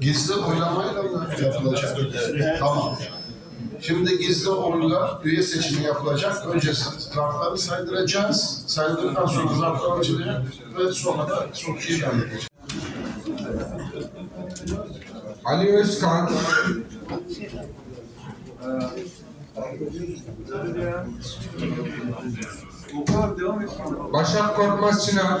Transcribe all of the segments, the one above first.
Gizli oylamayla mı yapılacak? Tamam. Şimdi gizli oyla üye seçimi yapılacak. Önce kartları saydıracağız. Saydırdıktan sonra zarflar açılacak ve sonra da sonucu ilan. Ali Özkan, Başak Korkmaz Çınar,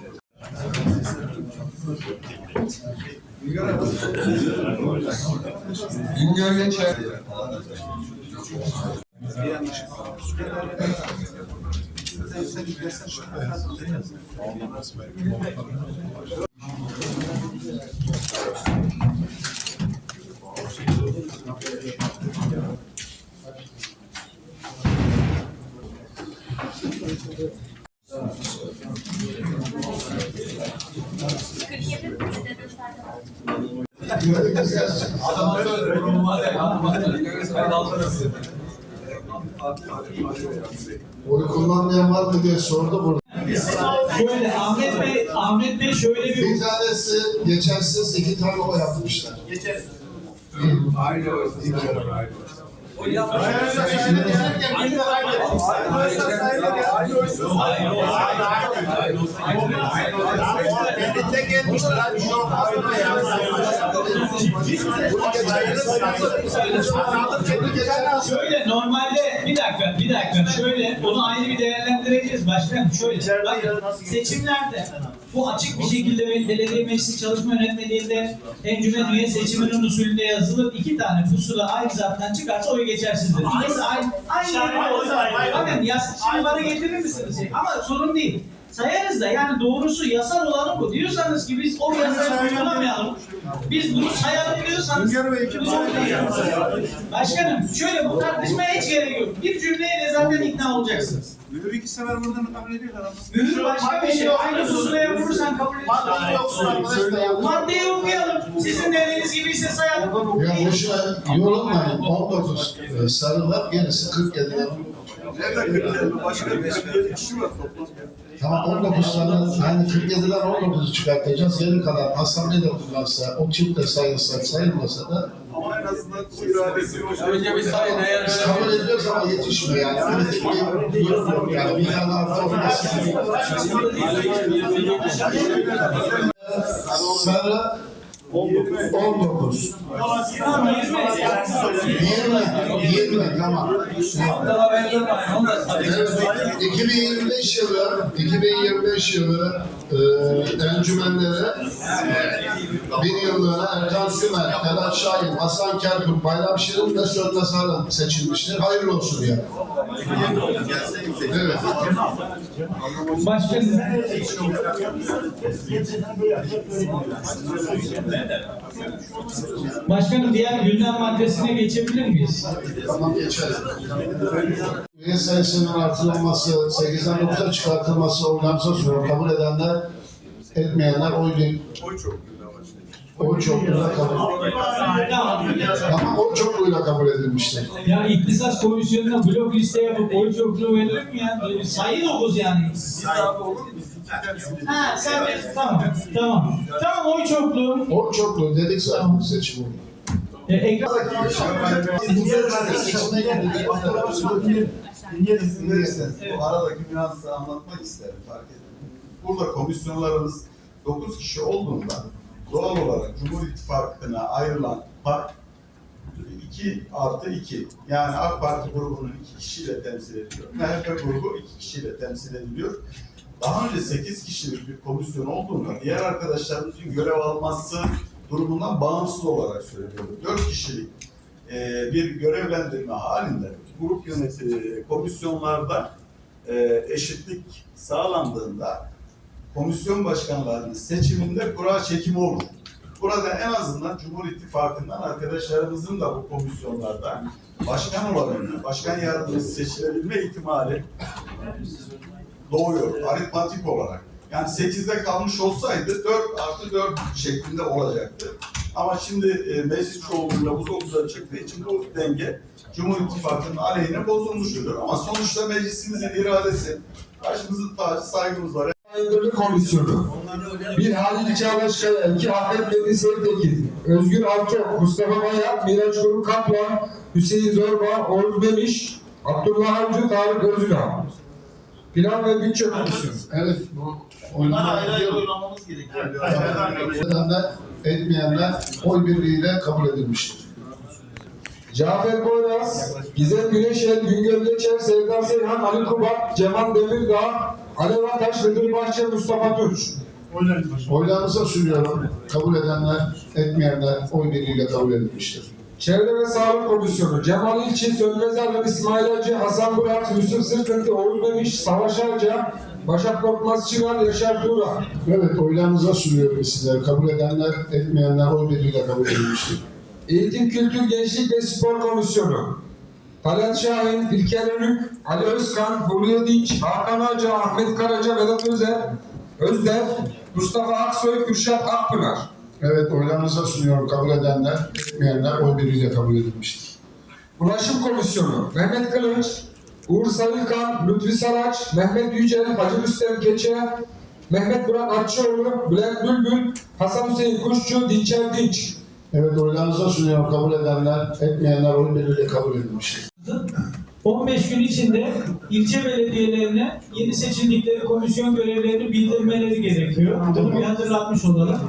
Güngör Geçer, Oy kullanmayan var mı diye sordu burada. Şöyle Ahmet Bey, Ahmet Bey şöyle bir Bir tanesi geçersiz iki tane oy yapmışlar. Birlikte gelmiştir şu an şöyle normalde bir dakika bir dakika şöyle onu ayrı bir değerlendireceğiz başkanım şöyle bak, seçimlerde bu açık bir şekilde belediye meclisi çalışma yönetmeliğinde encümen üye seçiminin usulünde yazılıp iki tane pusula aynı zattan çıkarsa oy geçersizdir. İkisi aynı aynı yere oy Bakın yas şimdi bana getirir misiniz? Ama sorun değil. Sayarız da yani doğrusu yasal olanı bu. Diyorsanız ki biz o yasayı uygulamayalım. Biz bunu sayalım diyorsanız. Başkanım şöyle bu tartışmaya hiç gerek yok. Bir cümleyle zaten ikna olacaksınız. Müdür iki sefer buradan kabul ediyorlar. Mühür başka bir şey. Aynı pusulaya vurursan kabul Madde yoksun arkadaşlar. Maddeyi okuyalım. Sizin dediğiniz gibi ise sayalım. Ya boşuna yorulmayın. 19 e, sarılar gerisi 47 yavru. Başka bir kişi var. Tamam 19 tane yani 47'den 19'u çıkartacağız. Geri kalan asamblede kullansa, o çift de sayılsa, sayılmasa da Ama en azından bu iradesi yok. Önce bir sayın eğer biz kabul ediyoruz ama yetişmiyor yani. Öyle bir yorum yok yani. Bir tane artı olması. Sarı 19. 20. 20 tamam. Evet, 2025 yılı 2025 yılı e, encümenlere bir yıllığına Erkan Sümer, Ferhat Şahin, Hasan Kerkuk, Bayram Şirin ve Sönmez Harun seçilmiştir. Hayırlı olsun ya. Evet. Başkanım. Başkanım diğer gündem maddesine geçebilir miyiz? Tamam geçelim. Üye sayısının artırılması, 8'den 9'a çıkartılması organize soru kabul edenler, etmeyenler oy değil. Oy çok. Oy çokluğuyla kabul Tamam. Tamam oy çokluğuyla kabul edilmiştir. Ya iktisat komisyonuna blok liste yapıp oy çokluğu verilir mi ya? Sayı dokuz yani. Biz abi Ha sen tamam. Tamam. Tamam oy çokluğu. Oy çokluğu dedik zaten seçim oldu. E, ekran bu aradaki nüansı anlatmak isterim fark ettim. Burada komisyonlarımız 9 kişi olduğunda doğal olarak Cumhur İttifakı'na ayrılan park 2 artı 2. Yani AK Parti grubunun 2 kişiyle temsil ediliyor. MHP grubu 2 kişiyle temsil ediliyor. Daha önce 8 kişilik bir komisyon olduğunda diğer arkadaşlarımızın görev alması durumundan bağımsız olarak söylüyorum. 4 kişilik e, bir görevlendirme halinde grup yönetimi komisyonlarda e, eşitlik sağlandığında komisyon başkanlarının seçiminde kura çekimi olur. Burada en azından Cumhur İttifakı'ndan arkadaşlarımızın da bu komisyonlarda başkan olabilme, başkan yardımcısı seçilebilme ihtimali doğuyor aritmatik olarak. Yani 8'de kalmış olsaydı 4 artı 4 şeklinde olacaktı. Ama şimdi e, meclis çoğunluğuyla bu 9'a çıktığı için bu denge Cumhur İttifakı'nın aleyhine bozulmuştur. Ama sonuçta meclisimizin iradesi, başımızın tacı saygımız var. Aydınlık Komisyonu. Bir Halil Çağdaşkaya, iki Ahmet Metin Sevtekin, Özgür Alçok, Mustafa Bayat, Miraç Kuru Kaplan, Hüseyin Zorba, Oğuz Memiş, Abdullah Avcı, Tarık Özünan. Plan ve Bütçe Komisyonu. Evet bu oyunlar oylamamız gerekiyor. edenler, etmeyenler oy birliğiyle kabul edilmiştir. Cafer Boyraz, Gizem Güneşel, Güngör Geçer, Sevda Seyhan, Ali Kubat, Cemal Demirdağ, Alev Ataş, Hıdır Bahçe, Mustafa Tunç. Oylarınıza sunuyorum. Kabul edenler, etmeyenler oy birliğiyle kabul edilmiştir. Çevre ve Sağlık Komisyonu, Cemal İlçin, Sönmez Alın, İsmail Hacı, Hasan Burak, Yusuf Sırtıntı, Oğuz Memiş, Savaş Arca, Başak Korkmaz Çınar, Yaşar Tuğra. Evet oylarınıza sunuyorum sizlere. Kabul edenler, etmeyenler oy birliğiyle kabul edilmiştir. Eğitim, Kültür, Gençlik ve Spor Komisyonu. Talat Şahin, İlker Önük, Ali Özkan, Huriye Dinç, Hakan Hoca, Ahmet Karaca, Vedat Özer, Özder, Mustafa Aksoy, Kürşat Akpınar. Evet oylarınıza sunuyorum. Kabul edenler, etmeyenler oy birliğiyle kabul edilmiştir. Ulaşım Komisyonu Mehmet Kılıç, Uğur Sarıkan, Lütfi Saraç, Mehmet Yücel, Hacı Rüstem Keçe, Mehmet Burak Atçıoğlu, Bülent Bülbül, Hasan Hüseyin Kuşçu, Dinçer Dinç. Evet oylarınıza sunuyorum. Kabul edenler, etmeyenler oy birliğiyle kabul edilmiştir. 15 gün içinde ilçe belediyelerine yeni seçildikleri komisyon görevlerini bildirmeleri gerekiyor. Bunu bir hatırlatmış olalım.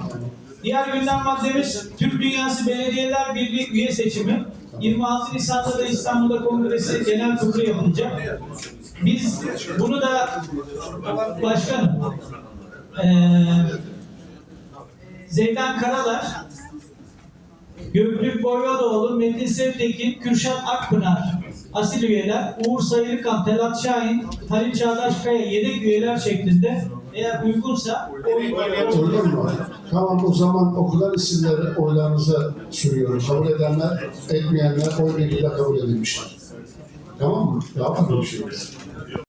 Diğer gündem maddemiz Türk Dünyası Belediyeler Birliği üye seçimi. 26 Nisan'da da İstanbul'da kongresi genel kurulu yapılacak. Biz bunu da başkanım eee Zeydan Karalar, Göktürk Boyvadoğlu, Metin Sevtekin, Kürşat Akpınar, asil üyeler, Uğur Sayırkan, Telat Şahin, Halil Çağdaşkaya yedek üyeler şeklinde eğer uygunsa Olur mu? Tamam o zaman okulan isimleri oylarınıza sunuyorum. Kabul edenler, etmeyenler oy birliğiyle kabul edilmiştir. Tamam mı? Yapmadım bir şey.